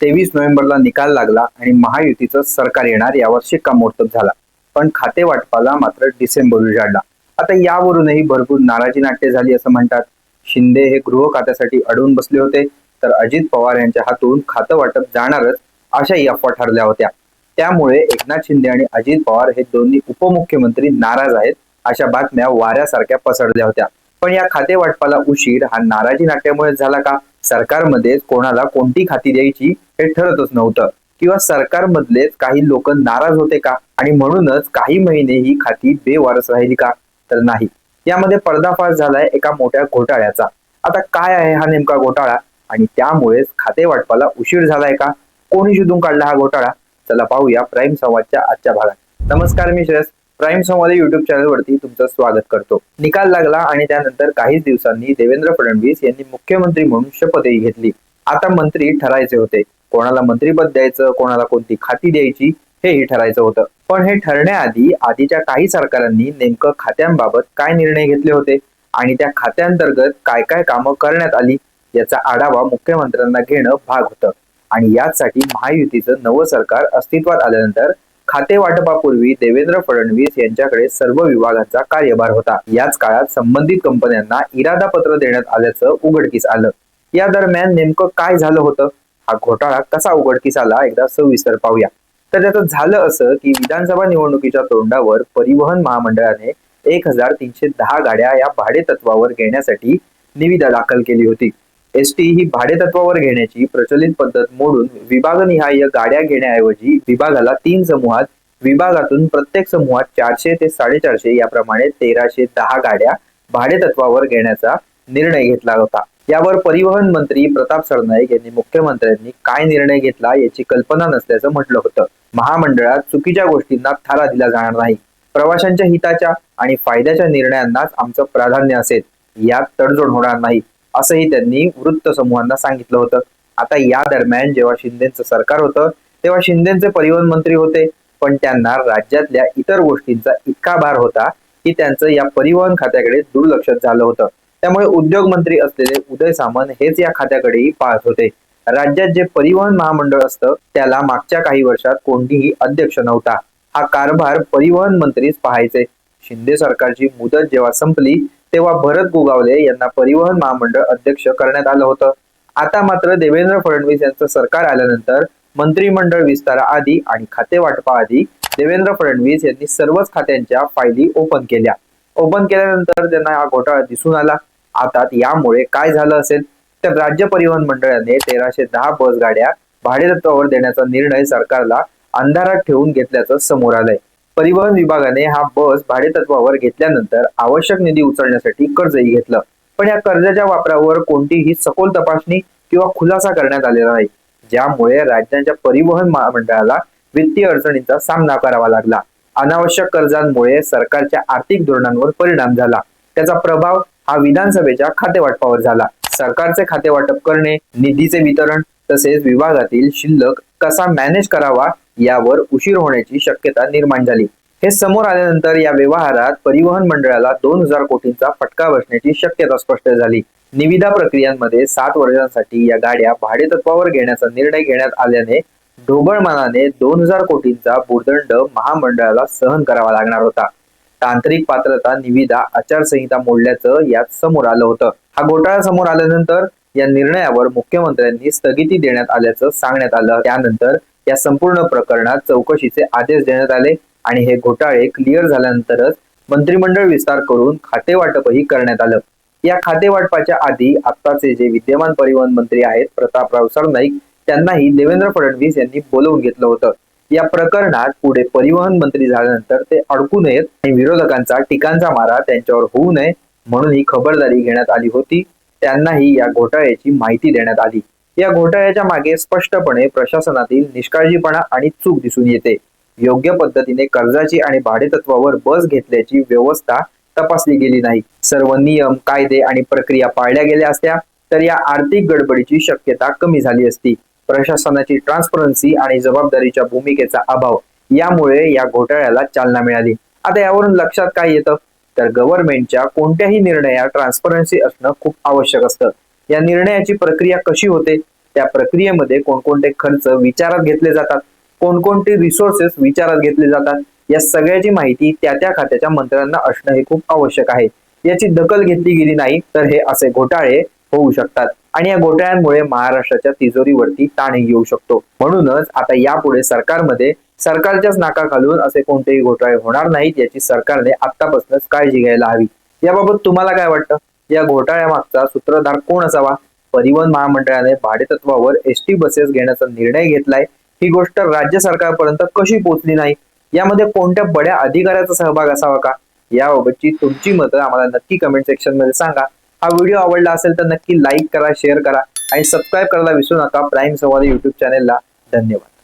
तेवीस नोव्हेंबरला निकाल लागला आणि महायुतीचं सरकार येणार यावर शिक्कामोर्तब झाला. पण खाते वाटपाला मात्र डिसेंबर उजाडला. आता यावरूनही भरपूर नाराजी नाट्य झाली असं म्हणतात. शिंदे हे गृह खात्यासाठी अडवून बसले होते तर अजित पवार यांच्या हातून खातं वाटप जाणारच अशाही अफवा ठरल्या होत्या. त्यामुळे एकनाथ शिंदे आणि अजित पवार हे दोन्ही उपमुख्यमंत्री नाराज आहेत अशा बातम्या वाऱ्यासारख्या पसरल्या होत्या. पण या खाते वाटपाला उशीर हा नाराजी नाट्यामुळे झाला का? सरकारमध्ये कोणाला कोणती खाती द्यायची हे ठरतच नव्हतं. किंवा सरकारमधलेच काही लोक नाराज होते का? आणि म्हणूनच काही महिने ही खाती बेवारस राहिली का? तर नाही. यामध्ये पर्दाफाश झालाय एका मोठ्या घोटाळ्याचा. आता काय आहे हा नेमका घोटाळा? आणि त्यामुळेच खाते वाटपाला उशीर झालाय का? कोणी शोधून काढला हा घोटाळा? चला पाहूया प्राईम संवादच्या आजच्या भागात. नमस्कार मी श्रेयस. प्राईम संवाद युट्यूब चॅनलवरती तुमचं स्वागत करतो. निकाल लागला आणि त्यानंतर काहीच दिवसांनी देवेंद्र फडणवीस यांनी मुख्यमंत्री म्हणून शपथही घेतली. आता मंत्री ठरायचे होते. कोणाला मंत्रीपद द्यायचं कोणाला कोणती खाती द्यायची हेही ठरायचं होतं. पण हे ठरण्याआधी आधीच्या काही सरकारांनी नेमकं खात्यांबाबत काय निर्णय घेतले होते आणि त्या खात्यांतर्गत काय काय कामं करण्यात आली याचा आढावा मुख्यमंत्र्यांना घेणं भाग होतं. आणि याचसाठी महायुतीचं नवं सरकार अस्तित्वात आल्यानंतर खाते वाटपापूर्वी देवेंद्र फडणवीस यांच्याकडे सर्व विभागांचा कार्यभार होता. याच काळात संबंधित कंपन्यांना इरादा पत्र देण्यात आल्याचं उघडकीस आलं. या दरम्यान नेमकं काय झालं होतं? हा घोटाळा कसा उघडकीस आला? एकदा सविस्तर पाहूया. तर त्याचं झालं असं की विधानसभा निवडणुकीच्या तोंडावर परिवहन महामंडळाने एक हजार तीनशे दहा गाड्या या भाडे तत्वावर घेण्यासाठी निविदा दाखल केली होती. एस टी ही भाडेतत्वावर घेण्याची प्रचलित पद्धत मोडून विभागनिहाय गाड्या घेण्याऐवजी विभागाला तीन समूहात विभागातून प्रत्येक समूहात चारशे ते साडेचारशे याप्रमाणे तेराशे दहा गाड्या भाडेतत्वावर घेण्याचा निर्णय घेतला होता. यावर परिवहन मंत्री प्रताप सरनाईक यांनी मुख्यमंत्र्यांनी काय निर्णय घेतला याची कल्पना नसल्याचं म्हटलं होतं. महामंडळात चुकीच्या गोष्टींना थारा दिला जाणार नाही. प्रवाशांच्या हिताच्या आणि फायद्याच्या निर्णयांनाच आमचं प्राधान्य असेल. यात तडजोड होणार नाही. असंही त्यांनी वृत्त समूहांना सांगितलं होतं. आता या दरम्यान जेव्हा शिंदेचं सरकार होतं तेव्हा शिंदेचे परिवहन मंत्री होते. पण त्यांना राज्यातल्या इतर गोष्टींचा इतका भार होता की त्यांचं या परिवहन खात्याकडे दुर्लक्ष झालं होतं. त्यामुळे उद्योग मंत्री असलेले उदय सामंत हेच या खात्याकडेही पाहत होते. राज्यात जे परिवहन महामंडळ असतं त्याला मागच्या काही वर्षात कोणतीही अध्यक्ष नव्हता. हा कारभार परिवहन मंत्रीच पाहायचे. शिंदे सरकारची मुदत जेव्हा संपली तेव्हा भरत गोगावले यांना परिवहन महामंडळ अध्यक्ष करण्यात आलं होतं. आता मात्र देवेंद्र फडणवीस यांचं सरकार आल्यानंतर मंत्रिमंडळ विस्ताराआधी आणि खाते वाटपाआधी देवेंद्र फडणवीस यांनी सर्वच खात्यांच्या फायली ओपन केल्या. ओपन केल्यानंतर त्यांना हा घोटाळा दिसून आला. आता यामुळे काय झालं असेल? तर राज्य परिवहन मंडळाने तेराशे दहा बस गाड्या भाडेतत्वावर देण्याचा निर्णय सरकारला अंधारात ठेवून घेतल्याचं समोर आलंय. परिवहन विभागाने हा बस भाडेतत्वावर घेतल्यानंतर आवश्यक निधी उचलण्यासाठी कर्जही घेतलं. पण या कर्जाच्या वापरावर कोणतीही सखोल तपासणी किंवा खुलासा करण्यात आलेला नाही. ज्यामुळे राज्यांच्या परिवहन महामंडळाला वित्तीय अडचणींचा सामना करावा लागला. अनावश्यक कर्जांमुळे सरकारच्या आर्थिक धोरणांवर परिणाम झाला. त्याचा प्रभाव हा विधानसभेच्या खातेवाटपावर झाला. सरकारचे खाते वाटप करणे निधीचे वितरण तसेच विभागातील शिल्लक कसा मॅनेज करावा यावर उशीर होण्याची शक्यता निर्माण झाली. हे समोर आल्यानंतर या व्यवहारात परिवहन मंडळाला दोन हजार कोटींचा फटका बसण्याची शक्यता स्पष्ट झाली. निविदा प्रक्रियांमध्ये सात वर्षांसाठी या गाड्या भाडेतत्वावर घेण्याचा निर्णय घेण्यात आल्याने ढोबळमानाने दोन हजार कोटींचा भूर्दंड महामंडळाला सहन करावा लागणार होता. तांत्रिक पात्रता निविदा आचारसंहिता मोडल्याचं यात समोर आलं होतं. हा घोटाळा समोर आल्यानंतर या निर्णयावर मुख्यमंत्र्यांनी स्थगिती देण्यात आल्याचं सांगण्यात आलं. त्यानंतर या संपूर्ण प्रकरणात चौकशीचे आदेश देण्यात आले आणि हे घोटाळे क्लिअर झाल्यानंतरच मंत्रिमंडळ विस्तार करून खातेवाटपही करण्यात आलं. या खातेवाटपाच्या आधी आत्ताचे जे विद्यमान परिवहन मंत्री आहेत प्रतापराव सरनाईक त्यांनाही देवेंद्र फडणवीस यांनी बोलवून घेतलं होतं. या प्रकरणात पुढे परिवहन मंत्री झाल्यानंतर ते अडकू नयेत आणि विरोधकांचा टिकांचा मारा त्यांच्यावर होऊ नये म्हणून ही खबरदारी घेण्यात आली होती. त्यांनाही या घोटाळ्याची माहिती देण्यात आली. या घोटाळ्याच्या मागे स्पष्टपणे प्रशासनातील निष्काळजीपणा आणि चूक दिसून येते. योग्य पद्धतीने कर्जाची आणि भाडेतत्वावर बस घेतल्याची व्यवस्था तपासली गेली नाही. सर्व नियम कायदे आणि प्रक्रिया पाळल्या गेल्या असत्या तर या आर्थिक गडबडीची शक्यता कमी झाली असती. प्रशासनाची ट्रान्सपरन्सी आणि जबाबदारीच्या भूमिकेचा अभाव यामुळे या घोटाळ्याला चालना मिळाली. आता यावरून लक्षात काय येतं? तर गव्हर्नमेंटच्या कोणत्याही निर्णयात ट्रान्सपरन्सी असणं खूप आवश्यक असतं. या निर्णयाची प्रक्रिया कशी होते? त्या प्रक्रियेमध्ये कोणकोणते खर्च विचारात घेतले जातात? कोणकोणते रिसोर्सेस विचारात घेतले जातात? या सगळ्याची माहिती त्या त्या खात्याच्या मंत्र्यांना असणं हे खूप आवश्यक आहे. याची दखल घेतली गेली नाही तर हे असे घोटाळे होऊ शकतात. आणि या घोटाळ्यांमुळे महाराष्ट्राच्या तिजोरीवरती ताणही येऊ शकतो. म्हणूनच आता यापुढे सरकारमध्ये सरकारच्याच नाका घालून असे कोणतेही घोटाळे होणार नाहीत याची सरकारने आतापासूनच काळजी घ्यायला हवी. याबाबत तुम्हाला काय वाटतं? या घोटाळ्यामागचा सूत्रधार कोण असावा? परिवहन महामंडळाने भाडेतत्वावर एस टी बसेस घेण्याचा निर्णय घेतलाय. ही गोष्ट राज्य सरकारपर्यंत कशी पोहोचली नाही? यामध्ये कोणत्या बड्या अधिकाऱ्याचा सहभाग असावा का? याबाबतची तुमची मतं आम्हाला नक्की कमेंट सेक्शनमध्ये सांगा. हा व्हिडिओ आवडला असेल तर नक्की लाईक करा शेअर करा आणि सबस्क्राईब करायला विसरू नका. प्राईम संवाद युट्यूब चॅनेलला धन्यवाद.